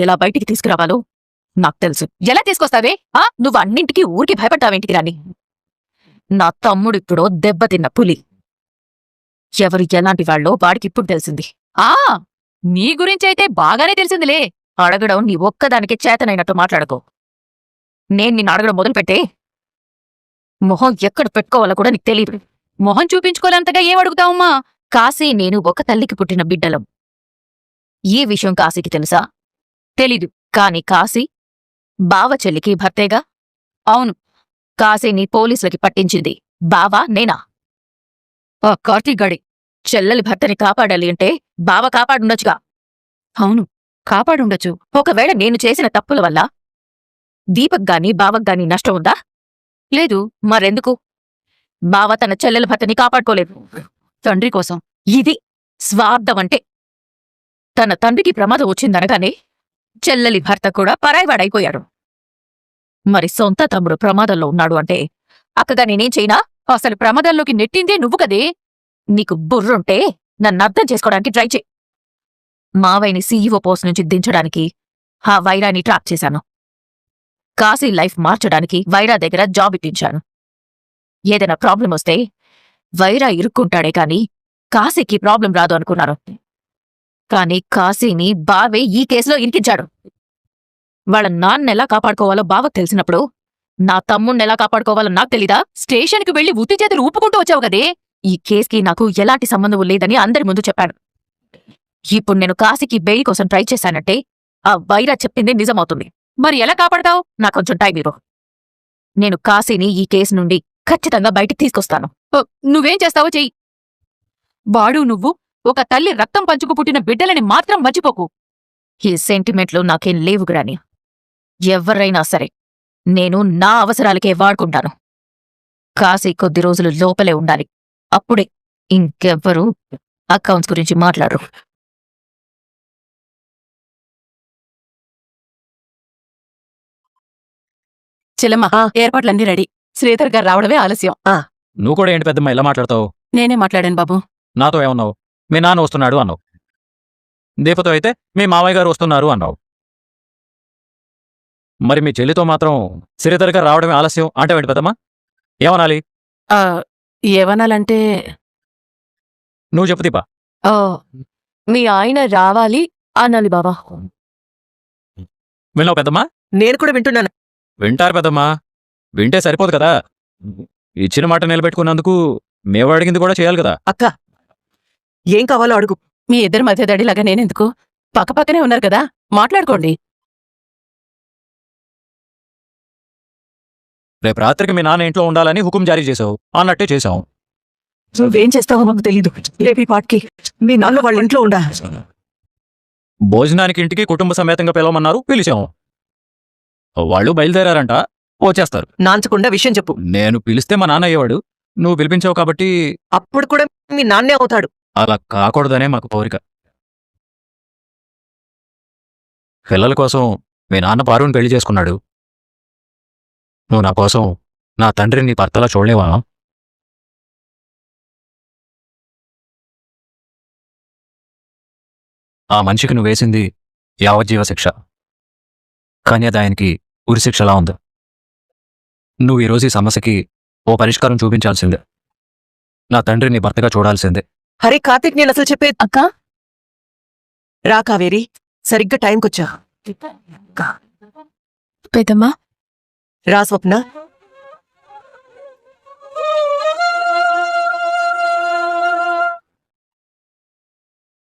ఎలా బయటికి తీసుకురావాలో? నాకు తెలుసు. ఎలా తీసుకొస్తావే? ఆ? నువ్వు అన్నింటికి ఊరికి భయపడ్డావేంటికి రాని నా తమ్ముడు దెబ్బతిన్న పులి. ఎవరు ఎలాంటి వాళ్ళో వాడికి ఇప్పుడు తెలిసింది. ఆ! నీ గురించైతే బాగానే తెలిసిందిలే. అడగడం నీ ఒక్కదానికి చేతనైనట్టు మాట్లాడకు. నేను నిన్ను అడగడం మొదలుపెట్టే మొహం ఎక్కడ పెట్టుకోవాలో కూడా నీకు తెలియదు మొహం చూపించుకోలేంతగా ఏం అడుగుతావమ్మా? కాశీ నేను ఒక తల్లికి పుట్టిన బిడ్డలం. ఈ విషయం కాశీకి తెలుసా? తెలీదు. కాని కాశీ బావ చెల్లికి భర్తేగా? అవును. కాశీని పోలీసులకి పట్టించింది బావా నేనా? ఆ కార్తీక్ గడి చెల్లెలి భర్తని కాపాడాలి అంటే బావ కాపాడుండొచ్చుగా? అవును కాపాడుండొచ్చు. ఒకవేళ నేను చేసిన తప్పుల వల్ల దీపక్ గాని బావక్ గాని నష్టం ఉందా? లేదు మరెందుకు? బావ తన చెల్లెల భర్తని కాపాడుకోలేదు. తండ్రి కోసం. ఇది స్వార్థం అంటే. తన తండ్రికి ప్రమాదం వచ్చిందనగానే చెల్లెలి భర్త కూడా పరాయివాడైపోయాడు మరి సొంత తమ్ముడు ప్రమాదంలో ఉన్నాడు అంటే అక్కగా నేనేం చేయనా? అసలు ప్రమాదంలోకి నెట్టిందే నువ్వు కదే? నీకు బుర్రుంటే నన్ను అర్థం చేసుకోవడానికి ట్రై చేయి. మావయ్యని సీఈఓ పోస్ట్ నుంచి దించడానికి ఆ వైరాని ట్రాప్ చేశాను. కాశీ లైఫ్ మార్చడానికి వైరా దగ్గర జాబ్ ఇప్పించాను. ఏదైనా ప్రాబ్లం వస్తే వైరా ఇరుక్కుంటాడే కాని కాశీకి ప్రాబ్లం రాదు అనుకున్నాను కాని కాశీని బావే ఈ కేసులో ఇరికించాడు. వాళ్ళ నాన్నెలా కాపాడుకోవాలో బావకు తెలిసినప్పుడు నా తమ్ముణ్ణెలా కాపాడుకోవాలో నాకు తెలీదా? స్టేషన్కి వెళ్ళి ఉత్తి చేతులు ఊపుకుంటూ వచ్చావు కదే? ఈ కేసుకి నాకు ఎలాంటి సంబంధం లేదని అందరి ముందు చెప్పాను ఇప్పుడు నేను కాశీకి బెయిల్ కోసం ట్రై చేశానంటే ఆ వైరా చెప్పింది నిజమవుతుంది. మరి ఎలా కాపాడతావు? నాకు కొంచెం టైం ఇవ్వు. నేను కాశీని ఈ కేసు నుండి ఖచ్చితంగా బయటికి తీసుకొస్తాను. నువ్వేం చేస్తావో చెయ్యి. వాడు నువ్వు ఒక తల్లి రక్తం పంచుకు పుట్టిన బిడ్డలని మాత్రం మర్చిపోకు. ఈ సెంటిమెంట్లు నాకేం లేవు గ్రాని ఎవరైనా సరే నేను నా అవసరాలకే వాడుకుంటాను. కాశీ కొద్ది రోజులు లోపలే ఉండాలి. అప్పుడే ఇంకెవ్వరూ అకౌంట్స్ గురించి మాట్లాడరు. చెల్లమ్మ ఏర్పాట్లన్నీ రెడీ. శ్రీధర్ గారు రావడమే ఆలస్యం. నువ్వు కూడా ఏంటి పెద్దమ్మ ఇలా మాట్లాడతావు? నేనే మాట్లాడాను బాబు. నాతో ఏమన్నావు? మీ నాన్న వస్తున్నాడు అన్నావు. దీపతో అయితే మీ మావయ్య గారు వస్తున్నారు అన్నావు. మరి మీ చెల్లితో మాత్రం శ్రీధర్ గారు రావడమే ఆలస్యం అంటే పెద్దమ్మ? ఏమనాలి? ఏమనాలంటే నువ్వు చెప్పు దీపా. మీ ఆయన రావాలి అనాలి బాబా విన్నావు పెద్దమ్మా? నేను కూడా వింటున్నాను. వింటారు పెద్దమ్మా. వింటే సరిపోదు కదా. ఇచ్చిన మాట నిలబెట్టుకున్నందుకు మేము అడిగింది కూడా చేయాలి కదా. అక్క ఏం కావాలో అడుగు. మీ ఇద్దరి మధ్య దడిలాగా నేనెందుకు? పక్కపక్కనే ఉన్నారు కదా మాట్లాడుకోండి. రేపు రాత్రికి మీ నాన్న ఇంట్లో ఉండాలని హుకుం జారీ చేసావు అన్నట్టే చేసావు నువ్వేం చేస్తావో మాకు తెలీదు. రేపు ఈ పాటికి మీ నాన్న వాళ్ళ ఇంట్లో ఉండా. భోజనానికి ఇంటికి కుటుంబ సమేతంగా పిలవమన్నారు పిలిచాం. వాళ్ళు బయలుదేరారంట వచ్చేస్తారు. నాంచకుండా విషయం చెప్పు. నేను పిలిస్తే మా నాన్న అయ్యేవాడు. నువ్వు పిలిపించావు కాబట్టి అప్పుడు కూడా మీ నాన్నే అవుతాడు. అలా కాకూడదనే మాకు కోరిక. పిల్లల కోసం మీ నాన్న పారుని పెళ్ళి చేసుకున్నాడు. నువ్వు నా కోసం నా తండ్రిని నీ భర్తలా చూడలేవా? ఆ మనిషికి నువ్వు వేసింది యావజ్జీవ శిక్ష. కానీ అది ఆయనకి ఉరిశిక్షలా ఉంది. నువ్వు ఈరోజు ఈ సమస్యకి ఓ పరిష్కారం చూపించాల్సిందే. నా తండ్రిని నీ భర్తగా చూడాల్సిందే. హరి కార్తిక్ నేను అసలు చెప్పేది అక్క? రా కావేరి సరిగ్గా టైంకొచ్చా? పెద్దమ్మా? రా స్వప్న.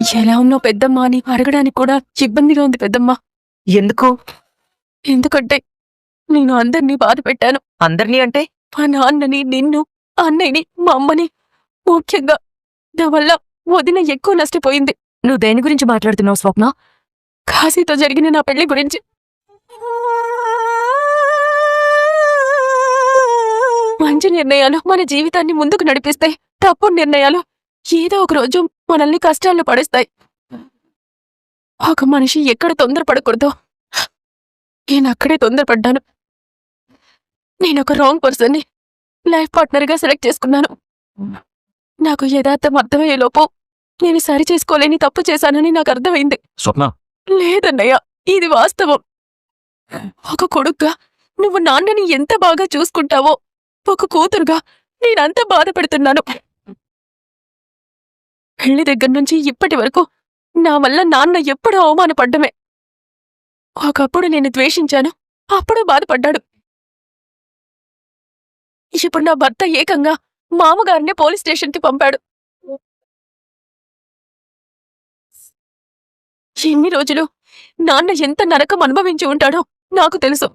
ఎలా ఉన్నావు పెద్దమ్మా? అని అడగడానికి కూడా ఇబ్బందిగా ఉంది పెద్దమ్మా. ఎందుకు? ఎందుకంటే నేను అందరినీ బాధ పెట్టాను. అందరినీ అంటే? మా నాన్నని నిన్ను అన్నయ్యని మా అమ్మని ముఖ్యంగా నా వల్ల వదిన ఎక్కువ నష్టపోయింది. నువ్వు దేని గురించి మాట్లాడుతున్నావు స్వప్న? కాశీతో జరిగిన నా పెళ్ళి గురించి. మంచి నిర్ణయాలు మన జీవితాన్ని ముందుకు నడిపిస్తాయి తప్పుడు నిర్ణయాలు ఏదో ఒక రోజు మనల్ని కష్టాల్లో పడేస్తాయి. ఒక మనిషి ఎక్కడ తొందరపడకూడదో? నేను అక్కడే తొందరపడ్డాను. నేను ఒక రాంగ్ పర్సన్ని లైఫ్ పార్ట్నర్గా సెలెక్ట్ చేసుకున్నాను. నాకు యథార్థం అర్థమయ్యేలోపు నేను సరి చేసుకోలేని తప్పు చేశానని నాకు అర్థమైంది. స్వప్న. లేదన్నయ్య ఇది వాస్తవం. ఒక కొడుగ్గా నువ్వు నాన్నని ఎంత బాగా చూసుకుంటావో ఒక కూతురుగా నేనంత బాధపడుతున్నాను. పెళ్ళి దగ్గర నుంచి ఇప్పటి వరకు నా వల్ల నాన్న ఎప్పుడూ అవమానపడ్డమే. ఒకప్పుడు నేను ద్వేషించాను అప్పుడు బాధపడ్డాడు. ఇప్పుడు నా భర్త ఏకంగా మామగారిని పోలీస్ స్టేషన్కి పంపాడు. ఎన్ని రోజులు నాన్న ఎంత నరకం అనుభవించి ఉంటాడో నాకు తెలుసు.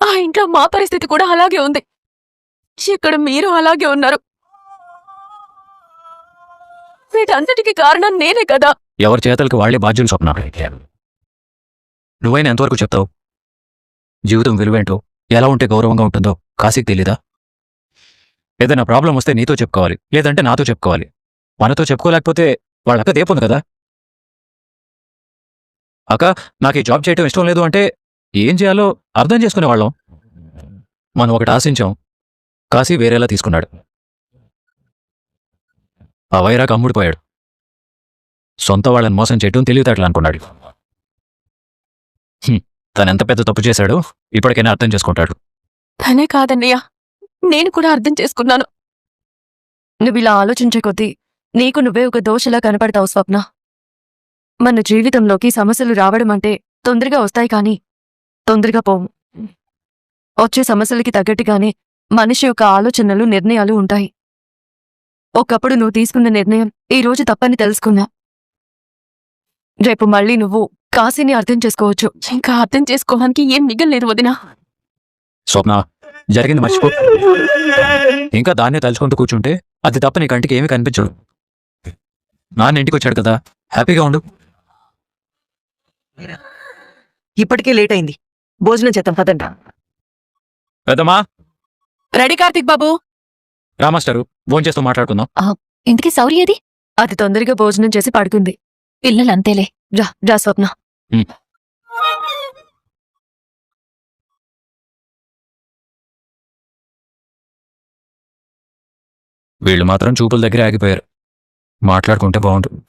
ఆ ఇంట్లో మా పరిస్థితి కూడా అలాగే ఉంది. ఇక్కడ మీరు అలాగే ఉన్నారు. వీటంతటికి కారణం నేనే కదా. ఎవరి చేతలకు వాళ్ళే బాధ్యం స్వప్న నువ్వైనా ఎంతవరకు చెప్తావు? జీవితం విలువేంటో ఎలా ఉంటే గౌరవంగా ఉంటుందో కాశీకి తెలీదా? ఏదైనా ప్రాబ్లం వస్తే నీతో చెప్పుకోవాలి లేదంటే నాతో చెప్పుకోవాలి. మనతో చెప్పుకోలేకపోతే వాళ్ళక్క దేపుంది కదా? అక్క నాకు ఈ జాబ్ చేయటం ఇష్టం లేదు అంటే ఏం చేయాలో అర్థం చేసుకునేవాళ్ళం మనం ఒకటి ఆశించాం. కాశీ వేరేలా తీసుకున్నాడు. ఆ వైరాక్ అమ్ముడిపోయాడు. సొంత వాళ్ళని మోసం చేయటం తెలివితేటలు అనుకున్నాడు. తనెంత పెద్ద తప్పు చేశాడో ఇప్పటికైనా అర్థం చేసుకుంటాడు. తనే కాదన్నయ్యా. నేను కూడా అర్థం చేసుకున్నాను. నువ్వు ఇలా ఆలోచించే కొద్దీ నీకు నువ్వే ఒక దోషలా కనపడతావు స్వప్న. మన జీవితంలోకి సమస్యలు రావడం అంటే తొందరగా వస్తాయి కానీ తొందరగా పోవు. వచ్చే సమస్యలకి తగ్గట్టుగానే మనిషి యొక్క ఆలోచనలు నిర్ణయాలు ఉంటాయి. ఒకప్పుడు నువ్వు తీసుకున్న నిర్ణయం ఈ రోజు తప్పని తెలుసుకున్నా. రేపు మళ్ళీ నువ్వు కాశీని అర్థం చేసుకోవచ్చు. ఇంకా అర్థం చేసుకోవడానికి ఏం మిగలేదు వదినా? స్వప్న జరిగింది మర్చిపో. ఇంకా దాన్నే తలుచుకుంటూ కూర్చుంటే అది తప్ప నీ కంటికి ఏమీ కనిపించడు నాన్న ఇంటికి వచ్చాడు కదా హ్యాపీగా ఉండు. ఇప్పటికే లేట్ అయింది. భోజనం చేద్దాం పదండి. పెద్దమ్మా. రెడీ కార్తిక్ బాబు. రామాస్టారు ఫోన్ చేస్తూ మాట్లాడుకుందాం. ఇంతకీ సౌరి ఏది అది తొందరగా భోజనం చేసి పడుకుంది. పిల్లలంతేలే రా రా స్వప్న. వీళ్ళు మాత్రం చూపుల దగ్గర ఆగిపోయారు. మాట్లాడుకుంటే బాగుంటుంది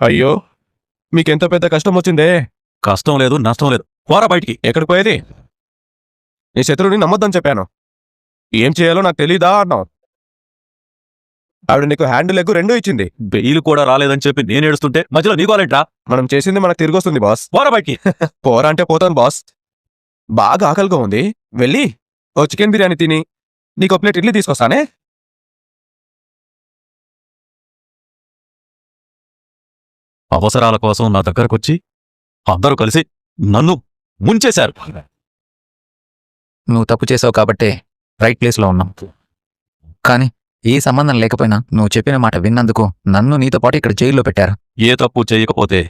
అయ్యో మీకెంత పెద్ద కష్టం వచ్చిందే? కష్టం లేదు నష్టం లేదు. పోరా బయటికి. ఎక్కడికి పోయేది? నీ శత్రువుని నమ్మొద్దని చెప్పాను. ఏం చేయాలో నాకు తెలీదా అన్నావు. ఆవిడ నీకు హ్యాండ్ లెగ్ రెండూ ఇచ్చింది. బెయిల్ కూడా రాలేదని చెప్పి నేను ఏడుస్తుంటే మధ్యలో నీకోలేంట్రా మనం చేసింది మనకు తిరిగి వస్తుంది బాస్. పోరా బయటికి. పోరా అంటే పోతాను బాస్. బాగా ఆకలిగా ఉంది. వెళ్ళి ఓ చికెన్ బిర్యానీ తిని నీకు ప్లేట్ ఇడ్లీ తీసుకొస్తానే? అవసరాల కోసం నా దగ్గరకొచ్చి అందరూ కలిసి నన్ను ముంచేశారు. నువ్వు తప్పు చేసావు కాబట్టే రైట్ ప్లేస్లో ఉన్నాం. కానీ ఏ సంబంధం లేకపోయినా నువ్వు చెప్పిన మాట విన్నందుకు నన్ను నీతో పాటు ఇక్కడ జైల్లో పెట్టారు. ఏ తప్పు చేయకపోతే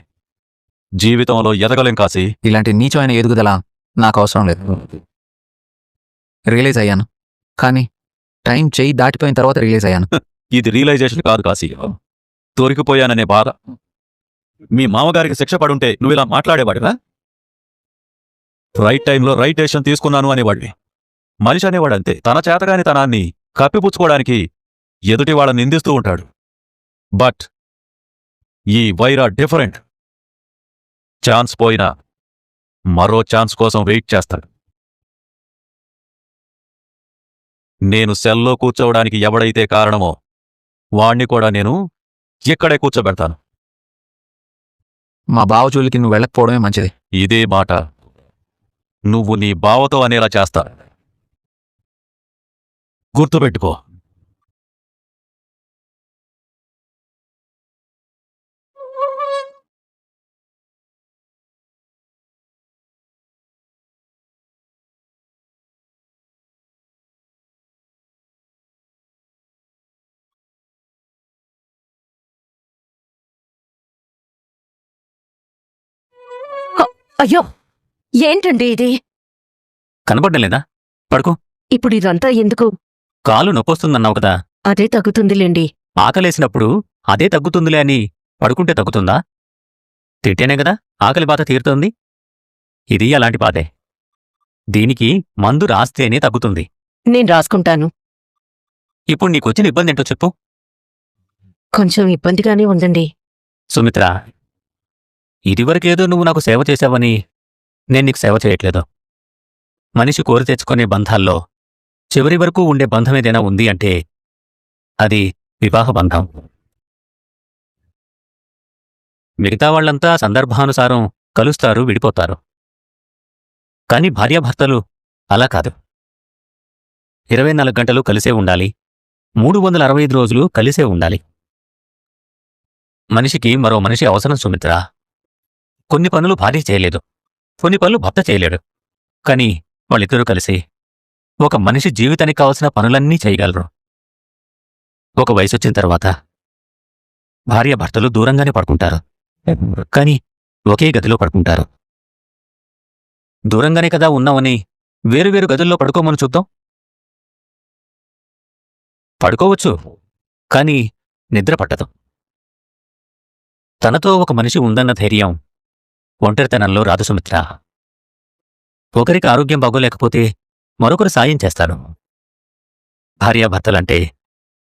జీవితంలో ఎదగలేం కాసి ఇలాంటి నీచమైన ఎదుగుదల నాకు అవసరం లేదు. రియలైజ్ అయ్యాను. కానీ టైం చేయి దాటిపోయిన తర్వాత రిలీజ్ అయ్యాను. ఇది రియలైజేషన్ కాదు కాశీ దొరికిపోయాననే బాధ? మీ మామగారికి శిక్ష పడుంటే నువ్వు ఇలా మాట్లాడేవాడివా? రైట్ టైంలో రైట్ డెసిషన్ తీసుకున్నాను అనేవాడివి. మనిషి అనేవాడంతే. తన చేతగాని తనాన్ని కప్పిపుచ్చుకోవడానికి ఎదుటి వాళ్ళని నిందిస్తూ ఉంటాడు. బట్ ఈ వైరా డిఫరెంట్. ఛాన్స్ పోయినా మరో ఛాన్స్ కోసం వెయిట్ చేస్తాడు. నేను సెల్లో కూర్చోవడానికి ఎవడైతే కారణమో వాణ్ణి కూడా నేను ఇక్కడే కూర్చోబెడతాను. మా బావ జోలికి నువ్వు వెళ్ళకపోవడమే మంచిది. ఇదే మాట. నువ్వు నీ బావతో అనేలా చేస్తా. గుర్తుపెట్టుకో. అయ్యో ఏంటండి ఇది? కనపడడం లేదా? పడుకో. ఇప్పుడు ఇదంతా ఎందుకు? కాలు నొప్పొస్తుందన్నావు కదా. అదే తగ్గుతుందిలేండి. ఆకలేసినప్పుడు అదే తగ్గుతుందిలే అని పడుకుంటే తగ్గుతుందా? తిట్టేనే కదా ఆకలి బాధ తీరుతుంది. ఇది అలాంటి బాధే. దీనికి మందు రాస్తేనే తగ్గుతుంది. నేను రాసుకుంటాను. ఇప్పుడు నీకొచ్చిన ఇబ్బంది ఏంటో చెప్పు. కొంచెం ఇబ్బందిగానే ఉందండి. సుమిత్ర ఇదివరకేదో నువ్వు నాకు సేవ చేశావని నేను నీకు సేవ చేయట్లేదు. మనిషి కోరి తెచ్చుకునే బంధాల్లో చివరి వరకు ఉండే బంధం ఏదైనా ఉంది అంటే అది వివాహ బంధం. మిగతా వాళ్ళంతా సందర్భానుసారం కలుస్తారు విడిపోతారు. కానీ భార్యాభర్తలు అలా కాదు. ఇరవై నాలుగు గంటలు కలిసే ఉండాలి. మూడు వందల అరవై ఐదు రోజులు కలిసే ఉండాలి. మనిషికి మరో మనిషి అవసరం సుమిత్ర. కొన్ని పనులు భార్య చేయలేదు. కొన్ని పనులు భర్త చేయలేడు. కానీ వాళ్ళిద్దరూ కలిసి ఒక మనిషి జీవితానికి కావలసిన పనులన్నీ చేయగలరు. ఒక వయసు వచ్చిన తర్వాత భార్య భర్తలు దూరంగానే పడుకుంటారు. కానీ ఒకే గదిలో పడుకుంటారు. దూరంగానే కదా ఉన్నామని వేరువేరు గదుల్లో పడుకోమని చూద్దాం? పడుకోవచ్చు కానీ నిద్ర పట్టదు. తనతో ఒక మనిషి ఉందన్న ధైర్యం ఒంటరితనంలో రాదు సుమిత్ర ఒకరికి ఆరోగ్యం బాగోలేకపోతే మరొకరు సాయం చేస్తారు భార్యాభర్తలంటే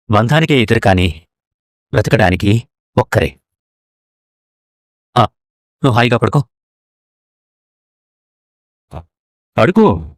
బంధానికే ఎదురు కాని బ్రతకడానికి ఒక్కరే. ఆ, నువ్వు హాయిగా పడుకో. పడుకో.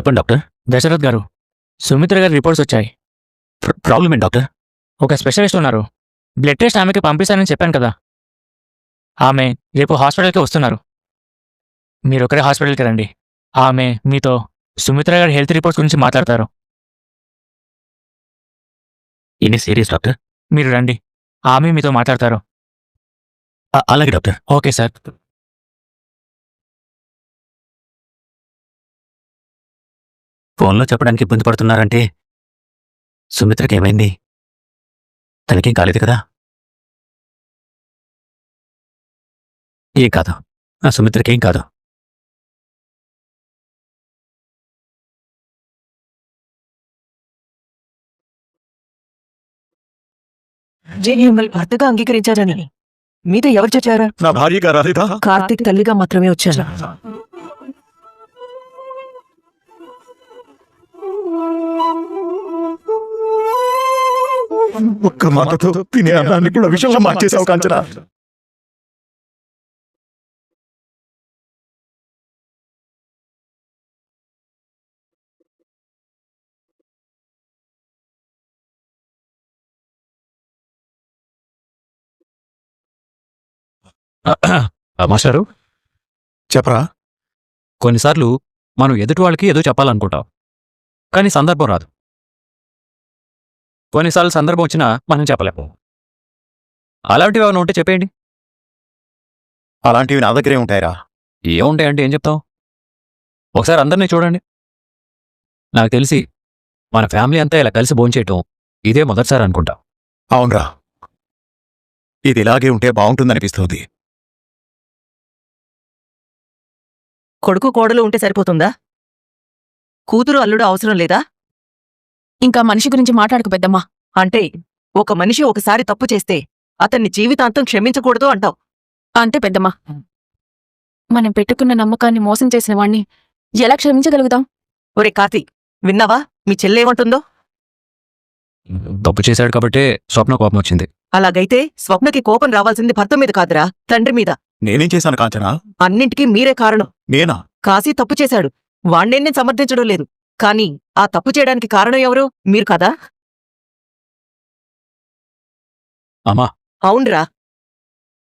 చెప్పండి డాక్టర్. దశరథ్ గారు సుమిత్ర గారి రిపోర్ట్స్ వచ్చాయి. ప్ర- ప్రాబ్లం ఏంటి డాక్టర్? ఒక స్పెషలిస్ట్ ఉన్నారు. బ్లడ్ టెస్ట్ ఆమెకి పంపిస్తానని చెప్పాను కదా. ఆమె రేపు హాస్పిటల్కి వస్తున్నారు. మీరు ఒకరే హాస్పిటల్కి రండి. ఆమె మీతో సుమిత్ర గారి హెల్త్ రిపోర్ట్స్ గురించి మాట్లాడతారు. ఇన్ని సీరియస్ డాక్టర్? మీరు రండి. ఆమె మీతో మాట్లాడతారు. అలాగే డాక్టర్. Okay sir. ఫోన్లో చెప్పడానికి ఇబ్బంది పడుతున్నారంటే సుమిత్రకి ఏమైంది తనకేం కాలేదు కదా? ఏం కాదు. ఆ సుమిత్రకేం కాదు. మిమ్మల్ని భర్తగా అంగీకరించారని. మీతో ఎవరు చెప్పారు? నా భార్య గారు లలిత కార్తీక్ తల్లిగా మాత్రమే వచ్చాను ఒక్క మాటతో తినే అన్నాన్ని కూడా విషయంగా మార్చేసావు కాంచన. మాస్టారు? చెప్పరా? కొన్నిసార్లు మనం ఎదుటి వాళ్ళకి ఏదో చెప్పాలనుకుంటాం. కానీ సందర్భం రాదు. కొన్నిసార్లు సందర్భం వచ్చినా మనం చెప్పలేము. అలాంటివి ఏమైనా ఉంటే చెప్పేయండి. అలాంటివి నా దగ్గరే ఉంటాయిరా. ఏముంటాయంటే ఏం చెప్తాం ఒకసారి అందరినీ చూడండి. నాకు తెలిసి మన ఫ్యామిలీ అంతా ఇలా కలిసి భోంచేయటం ఇదే మొదటిసారి అనుకుంటా. అవునరా. ఇది ఇలాగే ఉంటే బాగుంటుందనిపిస్తుంది కొడుకు కోడలు ఉంటే సరిపోతుందా? కూతురు అల్లుడు అవసరం లేదా? ఇంకా మనిషి గురించి మాట్లాడకు పెద్దమ్మా. అంటే ఒక మనిషి ఒకసారి తప్పు చేస్తే అతన్ని జీవితాంతం క్షమించకూడదు అంటావు. అంతే పెద్దమ్మా. మనం పెట్టుకున్న నమ్మకాన్ని మోసం చేసిన వాణ్ణి ఎలా క్షమించగలుగుతాం? ఒరే కార్తీక్ విన్నావా? మీ చెల్లేమంటుందో తప్పు చేశాడు కాబట్టే స్వప్న కోపం వచ్చింది. అలాగైతే స్వప్నకి కోపం రావాల్సింది భర్త మీద కాదురా తండ్రి మీద. నేనేం చేశాను కాంచన? అన్నింటికీ మీరే కారణం. నేనా? కాశీ తప్పు చేశాడు. వాణ్ణేం సమర్థించడం లేదు. కానీ ఆ తప్పు చేయడానికి కారణం ఎవరు? మీరు కదా? అమ్మా. అవునరా.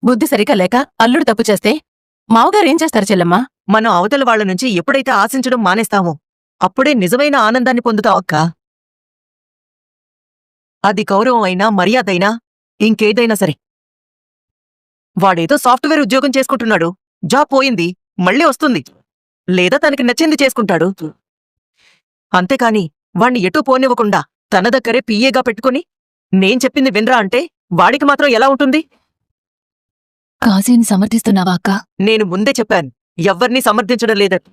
బుద్ధి సరిగా లేక అల్లుడు తప్పు చేస్తే మావగారు ఏం చేస్తారు చెల్లమ్మా? మనం అవతల వాళ్ళ నుంచి ఎప్పుడైతే ఆశించడం మానేస్తామో అప్పుడే నిజమైన ఆనందాన్ని పొందుతాం అక్క. అది గౌరవం అయినా మర్యాద అయినా ఇంకేదైనా సరే. వాడేదో సాఫ్ట్వేర్ ఉద్యోగం చేసుకుంటున్నాడు. జాబ్ పోయింది మళ్ళీ వస్తుంది. లేదా తనకి నచ్చింది చేసుకుంటాడు. అంతేకాని వాణ్ణి ఎటూ పోనివ్వకుండా తన దగ్గరే పిఏగా పెట్టుకుని నేను చెప్పింది వినరా అంటే వాడికి మాత్రం ఎలా ఉంటుంది? కాశీని సమర్థిస్తున్నావా అక్క? నేను ముందే చెప్పాను ఎవ్వరినీ సమర్థించడం లేదని